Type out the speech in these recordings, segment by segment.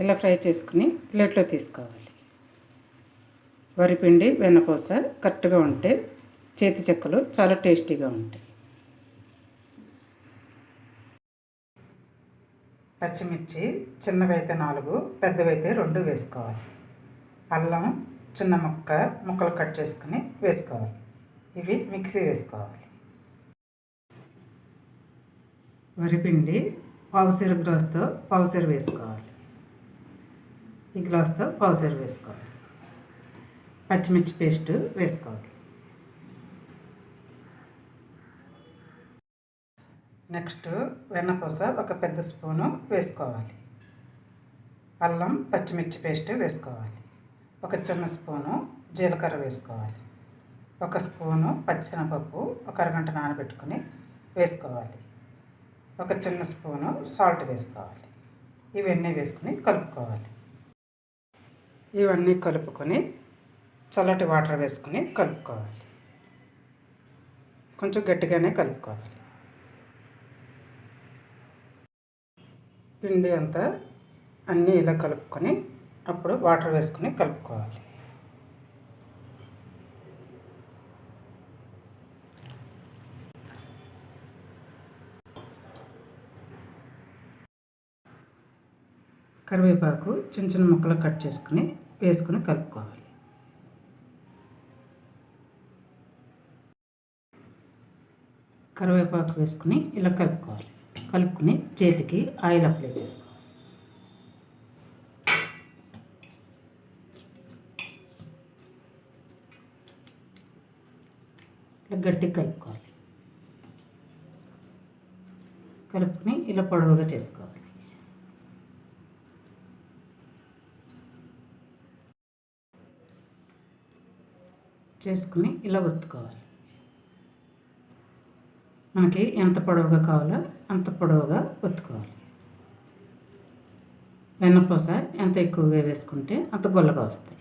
ఇలా ఫ్రై చేసుకుని ప్లేట్లో తీసుకోవాలి. వరిపిండి వెన్నపూస కరెక్ట్గా ఉంటే చేతి చెక్కలు చాలా టేస్టీగా ఉంటాయి. పచ్చిమిర్చి చిన్నవైతే నాలుగు పెద్దవైతే రెండు వేసుకోవాలి. అల్లం చిన్న ముక్క ముక్కలు కట్ చేసుకుని వేసుకోవాలి. ఇవి మిక్సీ వేసుకోవాలి. వరిపిండి పావుసేరు గ్లాస్తో పావుసేరు వేసుకోవాలి. ఈ గ్లాస్తో పౌసర్ వేసుకోవాలి. పచ్చిమిర్చి పేస్ట్ వేసుకోవాలి. నెక్స్ట్ వెన్నపూస ఒక పెద్ద స్పూను వేసుకోవాలి. అల్లం పచ్చిమిర్చి పేస్ట్ వేసుకోవాలి. ఒక చిన్న స్పూను జీలకర్ర వేసుకోవాలి. ఒక స్పూను పచ్చిశనగపప్పు ఒక అరగంట నానబెట్టుకుని వేసుకోవాలి. ఒక చిన్న స్పూను సాల్ట్ వేసుకోవాలి. ఇవన్నీ వేసుకుని కలుపుకోవాలి. ఇవన్నీ కలుపుకొని చల్లటి వాటర్ వేసుకుని కలుపుకోవాలి. కొంచెం గట్టిగానే కలుపుకోవాలి. పిండి అంతా అన్నీ ఇలా కలుపుకొని అప్పుడు వాటర్ వేసుకుని కలుపుకోవాలి. కరివేపాకు చిన్న చిన్న ముక్కలు కట్ చేసుకుని వేసుకుని కలుపుకోవాలి. కరివేపాకు వేసుకుని ఇలా కలుపుకోవాలి. కలుపుకుని చేతికి ఆయిల్ అప్లై చేసుకోవాలి. ఇలా గట్టిగా కలుపుకోవాలి. కలుపుకుని ఇలా పొడవుగా చేసుకోవాలి. చేసుకుని ఇలా ఒత్తుకోవాలి. మనకి ఎంత పొడవుగా కావాలో అంత పొడవుగా ఒత్తుకోవాలి. వెన్నపూస ఎంత ఎక్కువగా వేసుకుంటే అంత గొల్లగా వస్తాయి.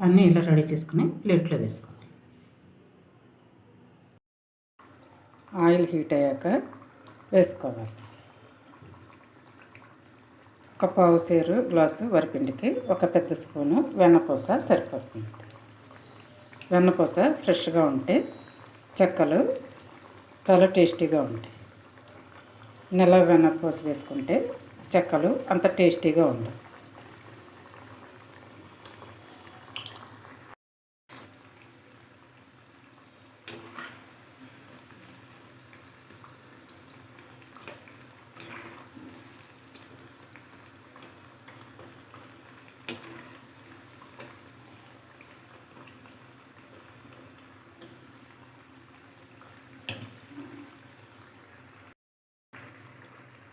అన్నీ ఇలా రెడీ చేసుకుని ప్లేట్లో వేసుకోవాలి. ఆయిల్ హీట్ అయ్యాక వేసుకోవాలి. ఒక పావు సేరు గ్లాసు వరిపిండికి ఒక పెద్ద స్పూను వెన్నపూస సరిపోతుంది. వెన్నపూస ఫ్రెష్గా ఉంటే చెక్కలు చాలా టేస్టీగా ఉంటాయి. నెల వెన్నపూస వేసుకుంటే చెక్కలు అంత టేస్టీగా ఉండవు.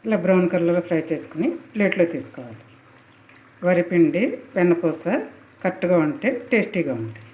ఇలా బ్రౌన్ కలర్లో ఫ్రై చేసుకుని ప్లేట్లో తీసుకోవాలి. వరిపిండి వెన్నపూస కరెక్ట్గా ఉంటే టేస్టీగా ఉంటాయి